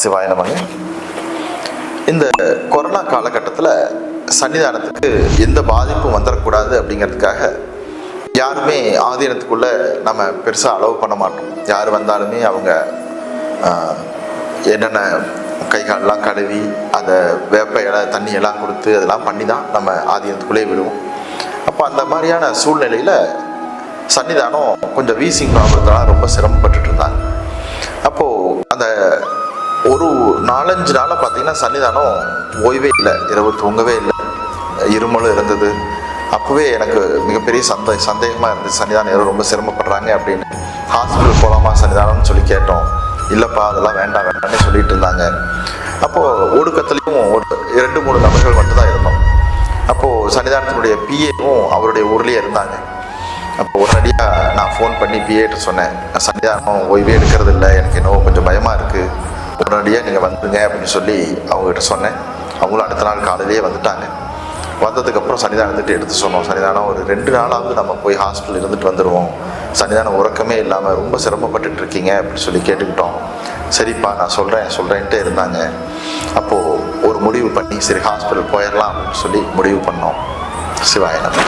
சிவாய நமங்க இந்த கொரோனா காலகட்டத்தில் சன்னிதானத்துக்கு எந்த பாதிப்பும் வந்துடக்கூடாது அப்படிங்கிறதுக்காக யாருமே ஆதீனத்துக்குள்ளே நம்ம பெருசாக அலோவ் பண்ண மாட்டோம். யார் வந்தாலுமே அவங்க என்னென்ன கை காலெலாம் கழுவி அதை வேப்ப இலை தண்ணி எல்லாம் கொடுத்து அதெல்லாம் பண்ணி தான் நம்ம ஆதீனத்துக்குள்ளே விடுவோம் அப்போ அந்த மாதிரியான சூழ்நிலையில் சன்னிதானம் கொஞ்சம் வீசிங் ப்ராப்ளத்தெல்லாம் ரொம்ப சிரமப்பட்டுட்டு இருந்தாங்க. அப்போது அந்த ஒரு நாலஞ்சு நாளாக பார்த்தீங்கன்னா சன்னிதானம் ஓய்வே இல்லை. இரவு தூங்கவே இல்லை. இருமலும் இருந்தது. அப்போவே எனக்கு மிகப்பெரிய சந்த சந்தேகமாக இருந்துச்சு. சன்னிதானம் ஏதோ ரொம்ப சிரமப்படுறாங்க அப்படின்னு. ஹாஸ்பிட்டல் போகலாமா சன்னிதானம்னு சொல்லி கேட்டோம். இல்லைப்பா அதெல்லாம் வேண்டாம் வேண்டாம்னு சொல்லிட்டு இருந்தாங்க. அப்போது ஒடுக்கத்துலேயும் ஒரு இரண்டு மூணு நபர்கள் மட்டும்தான் இருந்தோம். அப்போது சன்னிதானத்தினுடைய பிஏவும் அவருடைய ஊர்லேயே இருந்தாங்க. அப்போ உடனடியாக நான் ஃபோன் பண்ணி பிஏட்ட சொன்னேன். சன்னிதானம் ஓய்வே எடுக்கிறது இல்லை எனக்கு இன்னும் கொஞ்சம் பயமாக இருக்குது உடனடியாக நீங்கள் வந்துடுங்க அப்படின்னு சொல்லி அவங்ககிட்ட சொன்னேன். அவங்களும் அடுத்த நாள் காலையிலேயே வந்துட்டாங்க. வந்ததுக்கப்புறம் சன்னிதானத்துட்டு எடுத்து சொன்னோம். சன்னிதானம் ஒரு ரெண்டு நாளாவது நம்ம போய் ஹாஸ்பிட்டல் இருந்துட்டு வந்துடுவோம் சன்னிதானம் உறக்கமே இல்லாமல் ரொம்ப சிரமப்பட்டுட்டு இருக்கீங்க அப்படின்னு சொல்லி கேட்டுக்கிட்டோம். சரிப்பா நான் சொல்கிறேன் சொல்கிறேன்ட்டு இருந்தாங்க. அப்போது ஒரு முடிவு பண்ணி சரி ஹாஸ்பிட்டல் போயிடலாம் அப்படின்னு சொல்லி முடிவு பண்ணோம். சிவாயனம்